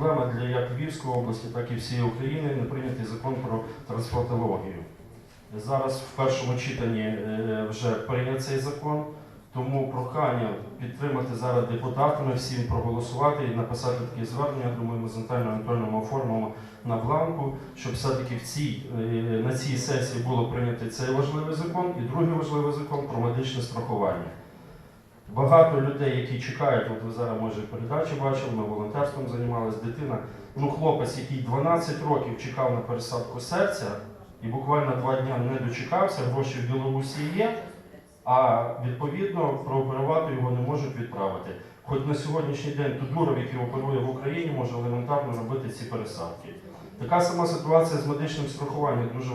проблема для як Львівської області, так і всієї України не прийнятий закон про трансплантологію. Зараз в першому читанні е, вже прийнят цей закон, тому прохання підтримати зараз депутатами, всім проголосувати і написати таке звернення. Думаю, ми з Наталією Анатольовною оформимо на бланку, щоб все-таки е, на цій сесії було прийнятий цей важливий закон і другий важливий закон про медичне страхування. Багато людей, які чекають, от ви зараз може передачі бачили, ми волонтерством займалися, дитина. Ну, хлопець, який 12 років чекав на пересадку серця і буквально два дні не дочекався, гроші в Білорусі є, а відповідно прооперувати його не можуть відправити. Хоч на сьогоднішній день Тудуров, який оперує в Україні, може елементарно робити ці пересадки. Така сама ситуація з медичним страхуванням дуже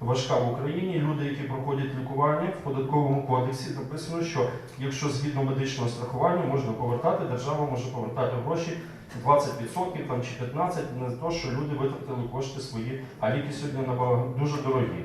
важка в Україні. Люди, які проходять лікування в податковому кодексі, написано, що якщо згідно медичного страхування можна повертати, держава може повертати гроші 20% там, чи 15% не за те, що люди витратили кошти свої, а ліки сьогодні набагато дуже дорогі.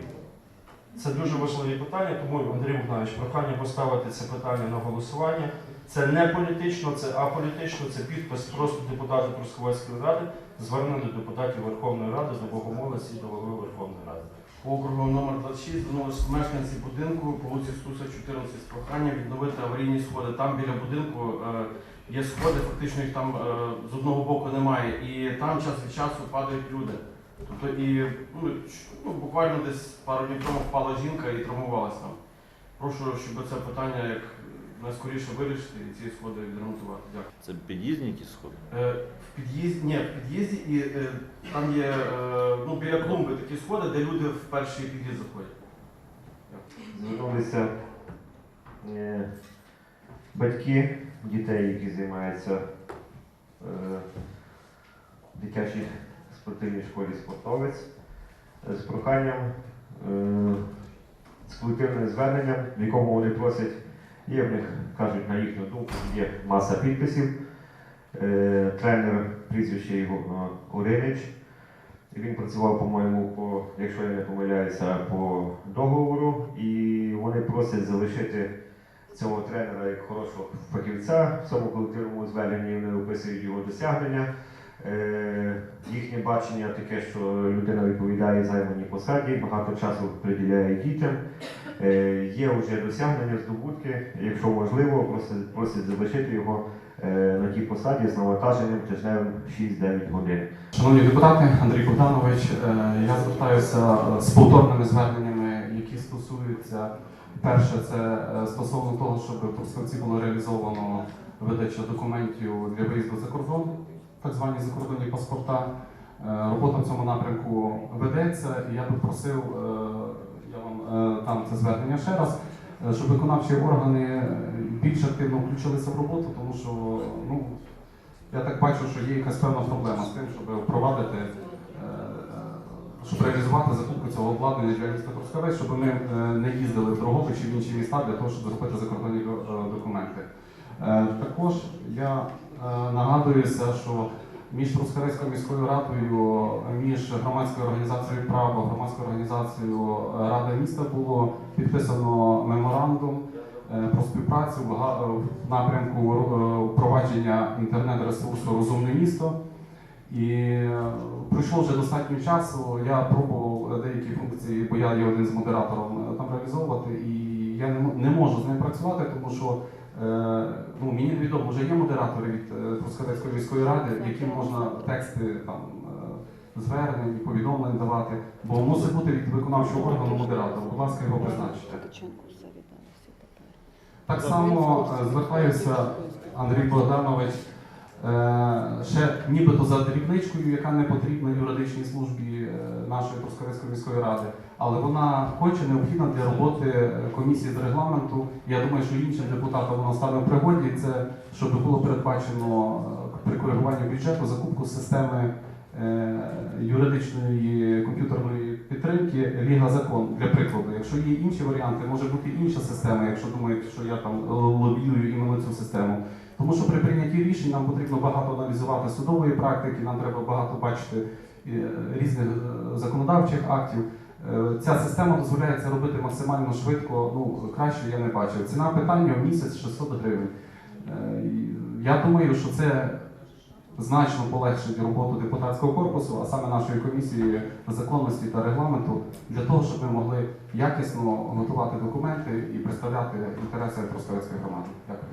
Це дуже важливі питання, тому Андрій Богданович, прохання поставити це питання на голосування. Це не політично, це аполітично, це підпис просто депутата Трускавецької ради, звернення до депутатів Верховної Ради, до Богомолець і до голови Верховної Ради. Округом номер 26 звернулися мешканці будинку по вулиці Стуса 14 з проханням відновити аварійні сходи. Там біля будинку е, є сходи, фактично їх там е, з одного боку немає, і там час від часу падають люди. Тобто і ну, ну, буквально десь пару днів тому впала жінка і травмувалася там. Прошу, щоб це питання як найскоріше вирішити і ці сходи відремонтувати. Дякую. Це під'їзні якісь сходи? Е, В під'їзді, ні, в під'їзді і е, там є е, ну, біля клумби такі сходи, де люди в перший під'їзд заходять. Звернулися е, батьки дітей, які займаються е, в дитячій спортивній школі спортовець, е, з проханням, е, з колективним зверненням, в якому вони просять, є в них, кажуть, на їхню думку, є маса підписів. Е, Тренер прізвище його е, Оринич. Він працював, по-моєму, по, якщо я не помиляюся, по договору, і вони просять залишити цього тренера як хорошого фахівця. В цьому колективному зверненні вони описують його досягнення. Е, їхнє бачення таке, що людина відповідає займаній посаді, багато часу приділяє дітям. Е, є вже досягнення, здобутки, якщо можливо, просять, просять залишити його е, на тій посаді з навантаженням тижневим 6-9 годин. Шановні депутати, Андрій Богданович, я звертаюся з повторними зверненнями, які стосуються перше, це стосовно того, щоб в Трускавці було реалізовано видача документів для виїзду за кордон, так звані закордонні паспорта. Е, Робота в цьому напрямку ведеться, і я би просив, е, я вам е, дам це звернення ще раз, е, щоб виконавчі органи е, більш активно включилися в роботу, тому що ну, я так бачу, що є якась певна проблема з тим, щоб впровадити, е, е, щоб реалізувати закупку цього обладнання для міста Трускавець, щоб ми е, не їздили в Дрогобич чи в інші міста для того, щоб зробити закордонні е, документи. Е, Також я е, нагадуюся, що між Трускавецькою міською радою, між громадською організацією право, громадською організацією е, Рада міста було підписано меморандум е, про співпрацю в напрямку впровадження інтернет-ресурсу Розумне місто. І пройшло вже достатньо часу. Я пробував деякі функції, бо я є один з модератором е, там реалізовувати, і я не, можу з ним працювати, тому що е, ну, мені невідомо, вже є модератори від е, Трускавецької міської ради, яким можна тексти там. е, Звернень, і повідомлень давати, бо мусить бути від виконавчого органу модератор. Будь ласка, його призначте. Так само е, звертаюся, Андрій Богданович, е, ще нібито за дрібничкою, яка не потрібна юридичній службі е, нашої Трускавецької міської ради, але вона хоче необхідна для роботи е, комісії з регламенту. Я думаю, що іншим депутатам вона стане в пригоді. Це щоб було передбачено е, при коригуванні бюджету закупку системи е, юридичної комп'ютерної підтримки Ліга закон для прикладу. Якщо є інші варіанти, може бути інша система, якщо думають, що я там лобіюю іменно цю систему. Тому що при прийнятті рішень нам потрібно багато аналізувати судової практики, нам треба багато бачити е, різних е, законодавчих актів. Е, Ця система дозволяє це робити максимально швидко. Ну краще я не бачив. Ціна питання в місяць 600 гривень. Я думаю, що це значно полегшить роботу депутатського корпусу, а саме нашої комісії законності та регламенту, для того, щоб ми могли якісно готувати документи і представляти інтереси Трускавецької громади. Дякую.